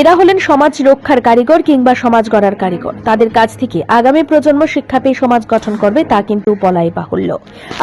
এরা হলেন সমাজ রক্ষার কারিগর কিংবা সমাজ গড়ার কারিগর। তাদের কাছ থেকে আগামী প্রজন্ম শিক্ষা পেয়ে সমাজ গঠন করবে তা কিন্তু বলাই বাহুল্য।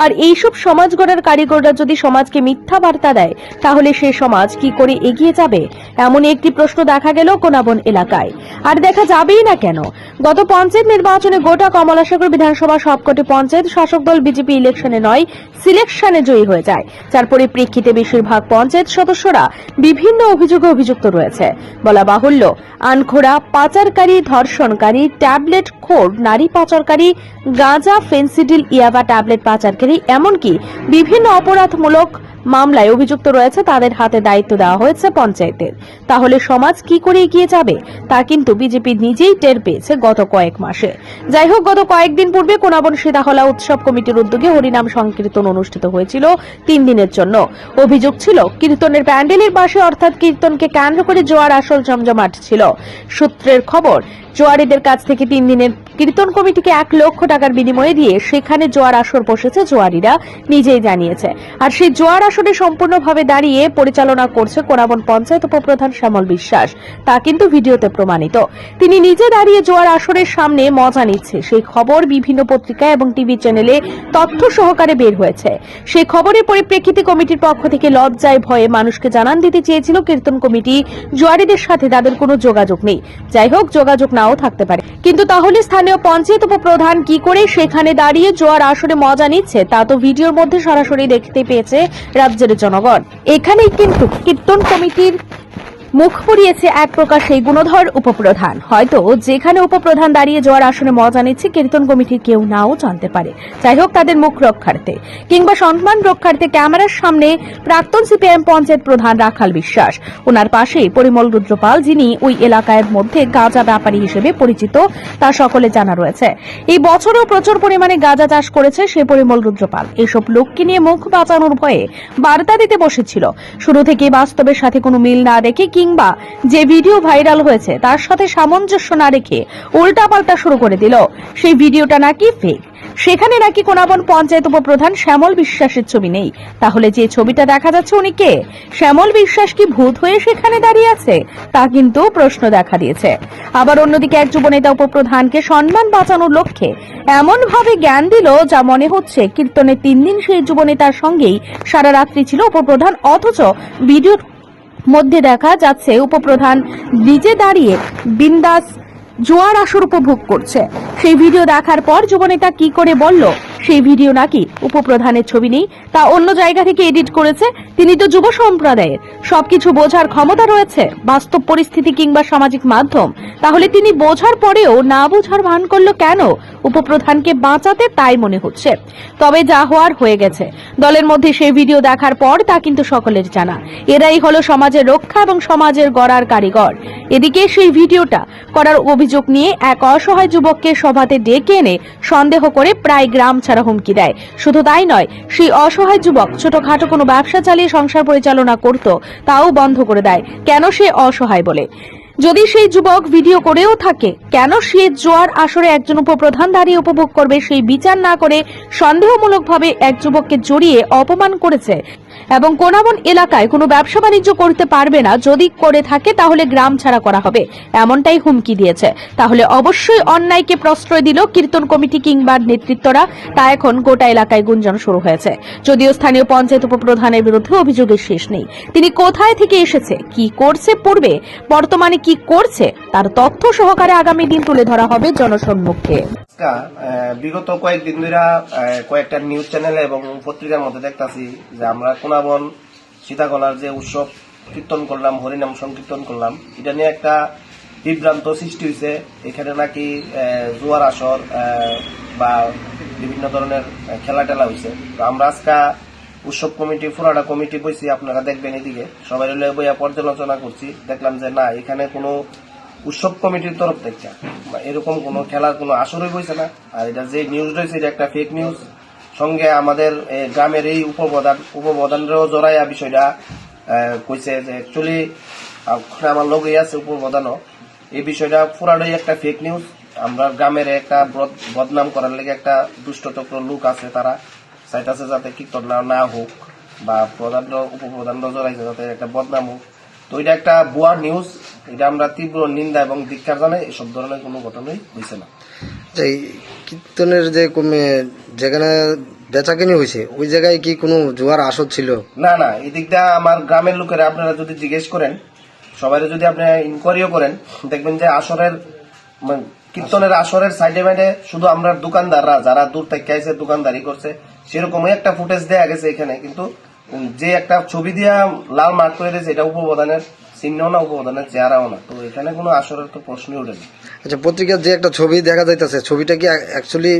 আর এইসব সমাজ গড়ার কারিগররা যদি সমাজকে মিথ্যা বার্তা দেয়, তাহলে সে সমাজ কি করে এগিয়ে যাবে? এমনই একটি প্রশ্ন দেখা গেল কোনাবন এলাকায়। আর দেখা যাবেই না কেন? গত পঞ্চায়েত নির্বাচনে গোটা কমলাসাগর বিধানসভা সবকটি পঞ্চায়েত শাসক দল বিজেপি ইলেকশনে নয়, সিলেকশনে জয়ী হয়ে যায়। যার পরিপ্রেক্ষিতে বেশিরভাগ পঞ্চায়েত সদস্যরা বিভিন্ন অভিযোগে অভিযুক্ত রয়েছে। বলা বাহুল্য, আনখোড়া, পাচারকারী, ধর্ষণকারী, ট্যাবলেট খোর, নারী পাচারকারী, গাঁজা, ফেন্সিডিল, ইয়াবা ট্যাবলেট পাচারকারী, এমনকি বিভিন্ন অপরাধমূলক মামলায় অভিযুক্ত রয়েছে, তাদের হাতে দায়িত্ব দেওয়া হয়েছে পঞ্চায়েতের। তাহলে সমাজ কি করে এগিয়ে যাবে? তা কিন্তু বিজেপি নিজেই টের পেয়েছে গত কয়েক মাসে। যাই হোক, গত কয়েকদিন পূর্বে কোনাবন সীতাহলা উৎসব কমিটির উদ্যোগে হরিনাম সংকীর্তন অনুষ্ঠিত হয়েছিল তিন দিনের জন্য। অভিযোগ ছিল, কীর্তনের প্যান্ডেলের পাশে অর্থাৎ কীর্তনকে কেন্দ্র করে জোয়ার আসল জমজমাট ছিল। সূত্রের খবর জোয়ারিদের কাছ থেকে তিন দিনের কীর্তন কমিটিকে এক লক্ষ টাকার বিনিময়ে দিয়ে সেখানে জোয়ার আসর বসেছে জোয়ারিরা, নিজেই জানিয়েছে। আর সেই জোয়ার আসরে সম্পূর্ণভাবে দাঁড়িয়ে পরিচালনা করছে কোনাবন পঞ্চায়েত উপপ্রধান শ্যামল বিশ্বাস। তা কিন্তু ভিডিওতে প্রমাণিত। তিনি নিজে দাঁড়িয়ে জোয়ার আসরের সামনে মজা নিচ্ছে। সেই খবর বিভিন্ন পত্রিকা এবং টিভি চ্যানেলে তথ্য সহকারে বের হয়েছে। সেই খবরের পরিপ্রেক্ষিতে কমিটির পক্ষ থেকে লজ্জায় ভয়ে মানুষকে জানান দিতে চেয়েছিল কীর্তন কমিটি। জোয়ারিদের সাথে তাদের কোনো যোগাযোগ নেই। যাই হোক, যোগাযোগ নাও থাকতে পারে। কিন্তু তাহলে স্থানীয় পঞ্চায়েত উপপ্রধান কি করে সেখানে দাঁড়িয়ে জোয়ার আসরে মজা নিচ্ছে, তা তো ভিডিওর মধ্যে সরাসরি দেখতে পেয়েছে রাজ্যের জনগণ। এখানে কিন্তু কীর্তন কমিটির মুখ পুড়িয়েছে এক প্রকার সেই গুণধর উপপ্রধান। হয়তো যেখানে উপপ্রধান দাঁড়িয়ে জোয়ার আসনে মজা নিচ্ছে, কীর্তন কমিটির কেউ নাও জানতে পারে। যাই হোক তাদের মুখ রক্ষার্থে। কিংবা সম্মান রক্ষার্থে ক্যামেরার সামনে প্রাক্তন সিপিএম পঞ্চায়েত প্রধান রাখাল বিশ্বাস। ওনার পাশেই পরিমল রুদ্রপাল, যিনি ওই এলাকার মধ্যে গাঁজা ব্যাপারী হিসেবে পরিচিত, তা সকলে জানা রয়েছে। এই বছরও প্রচুর পরিমাণে গাঁজা চাষ করেছে সে পরিমল রুদ্রপাল। এসব লোককে নিয়ে মুখ বাঁচানোর ভয়ে বার্তা দিতে বসেছিল। শুরু থেকে বাস্তবের সাথে কোনো মিল না রেখে কিংবা যে ভিডিও ভাইরাল হয়েছে তার সাথে সামঞ্জস্য না রেখে উল্টাপাল্টা শুরু করে দিল। সেই ভিডিওটা নাকি ফেক সেখানে নাকি কোনাবন পঞ্চায়েত উপপ্রধান শ্যামল বিশ্বাসের ছবি নেই। তাহলে যে ছবিটা দেখা যাচ্ছে উনি কে? শ্যামল বিশ্বাস কি ভূত হয়ে সেখানে দাঁড়িয়ে আছে? তা কিন্তু প্রশ্ন দেখা দিয়েছে। আবার অন্যদিকে এক যুবনেতা উপপ্রধানকে সম্মান বাঁচানোর লক্ষ্যে এমন ভাবে জ্ঞান দিল যা মনে হচ্ছে কীর্তনের তিন দিন সেই যুবনেতার সঙ্গেই সারা রাত্রি ছিল উপপ্রধান, অথচ ভিডিওর মধ্যে দেখা যাচ্ছে উপপ্রধান নিজে দাঁড়িয়ে বিন্দাস জোয়ার আসর উপভোগ করছে। সেই ভিডিও দেখার পর যুবনেতা কি করে বলল, সেই ভিডিও নাকি উপপ্রধানের ছবি নেই, তা অন্য জায়গা থেকে এডিট করেছে, তিনি তো যুব সম্প্রদায়ের। সবকিছু বোঝার ক্ষমতা রয়েছে, বাস্তব পরিস্থিতি কিংবা সামাজিক মাধ্যম। তাহলে তিনি বোঝার পরেও না বোঝার ভান করল কেন? উপপ্রধানকে বাঁচাতে তাই মনে হচ্ছে। তবে যা হওয়ার হয়ে গেছে। দলের মধ্যে সেই ভিডিও দেখার পর তা কিন্তু সকলের জানা। এরাই হলো সমাজের রক্ষা এবং সমাজের গড়ার কারিগর। এদিকে সেই ভিডিওটা করার অভিযোগ নিয়ে এক অসহায় যুবককে সভাতে ডেকে এনে সন্দেহ করে প্রায় গ্রাম ছাড়া হুমকি দেয়। শুধু তাই নয়, সেই অসহায় যুবক ছোটখাটো কোনো ব্যবসা চালিয়ে সংসার পরিচালনা করত, তাও বন্ধ করে দেয়। কেন সে অসহায় বলে? যদি সেই যুবক ভিডিও করেও থাকে, কেন সে জোয়ার আসরে একজন উপপ্রধান দাঁড়িয়ে উপভোগ করবে সেই বিচার না করে সন্দেহমূলকভাবে এক যুবককে জড়িয়ে অপমান করেছে? এবং কোনাবন এলাকায় কোনো ব্যবসা বাণিজ্য করতে পারবে না। যদি করে থাকে, তাহলে গ্রাম ছাড়া করা হবে। এমনটাই হুমকি দিয়েছে। তাহলে অবশ্যই অন্যায়কে প্রশ্রয় দিল কীর্তন কমিটি কিংবা নেতৃত্বরা। তা এখন গোটা এলাকায় গুঞ্জন শুরু হয়েছে। যদিও স্থানীয় পঞ্চায়েত উপপ্রধানের বিরুদ্ধে অভিযোগের শেষ নেই। তিনি কোথায় থেকে এসেছে, কি করছে পূর্বে, বর্তমানে কি করছে, তার তথ্য সহকারে আগামী দিন তুলে ধরা হবে জনসম্মুখে। আজকা, বিগত কয়েকদিন ধরে কয়েকটা নিউজ চ্যানেল এবং পত্রিকার মধ্যে দেখতাছি যে আমরা কোনাবন সীতাকলার যে উৎসব কীর্তন করলাম হরিনাম সংকীর্তন করলাম এটা নিয়ে একটা বিভ্রান্ত সৃষ্টি হয়েছে এখানে নাকি জুয়ার আসর বা বিভিন্ন ধরনের খেলা টেলা হয়েছে তো আমরা আজকা উৎসব কমিটি ফুরাডা কমিটি বইছি আপনারা দেখবেন এদিকে। সবাই বইয়া পর্যালোচনা করছি। দেখলাম যে না এখানে কোনো উৎসব কমিটির তরফ থেকে। বা এরকম কোনো খেলার কোনো আসরই হয়েছে না। আর এটা যে নিউজ রয়েছে, এটা একটা ফেক নিউজ সঙ্গে আমাদের গ্রামের এই উপপ্রধান উপপ্রধানরাও জড়াইয়া বিষয়টা কইছে যে অ্যাকচুয়ালি আমার লোকই আছে উপপ্রধানও। এই বিষয়টা পুরাটাই একটা ফেক নিউজ আমরা গ্রামের একটা বদ- বদনাম করার লেগে একটা দুষ্টচক্র লোক আছে তারা। চাইতেছে যাতে কীর্তন না হোক, বা প্রধান উপপ্রধান জড়াইছে যাতে একটা বদনাম হোক। তো এটা একটা ভুয়া নিউজ এটা আমরা তীব্র নিন্দা এবং ধিক্ষার জানাই এসব ধরনের কোনো ঘটনাই হয়েছে না। এই কীর্তনের যে কমে- যেখানে বেচাকেনি হয়েছে ওই জায়গায় কি কোনো জোয়ার আসর ছিল? না না এই দিকটা আমার গ্রামের লোকেরা আপনারা যদি জিজ্ঞেস করেন সবাই যদি আপনি ইনকোয়ারিও করেন দেখবেন যে আসরের মানে কীর্তনের আসরের সাইডে মাইডে শুধু আমরা দোকানদাররা যারা দূর থেকে এসে দোকানদারি করছে সেরকমই একটা ফুটেজ দেয়া গেছে এখানে। কিন্তু যে একটা ছবি দিয়া লাল মার্ক করে দিয়েছে এটা উপপ্রধানের চিহ্ন না উপপ্রধানের চেহারাও না। তো এখানে কোনো আসরের তো প্রশ্নই ওঠে না। আচ্ছা পত্রিকার যে একটা ছবি দেখা যাইতেছে ছবিটা কি অ্যাকচুয়ালি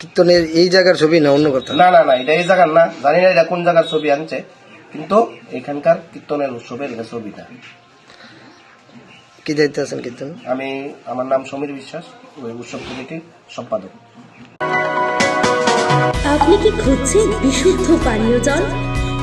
কীর্তনের এই জায়গার ছবি না অন্য কথা না না না এটা এই জায়গার না। জানি না এটা কোন জায়গার ছবি আনছে কিন্তু এখানকার কীর্তনের উৎসবের এটা ছবি না কি দায়িত্বে আছেন কীর্তন? আমি আমার নাম সমীর বিশ্বাস ওই উৎসব কমিটির সম্পাদক। আপনি কি খুঁজছেন বিশুদ্ধ পানীয় জল?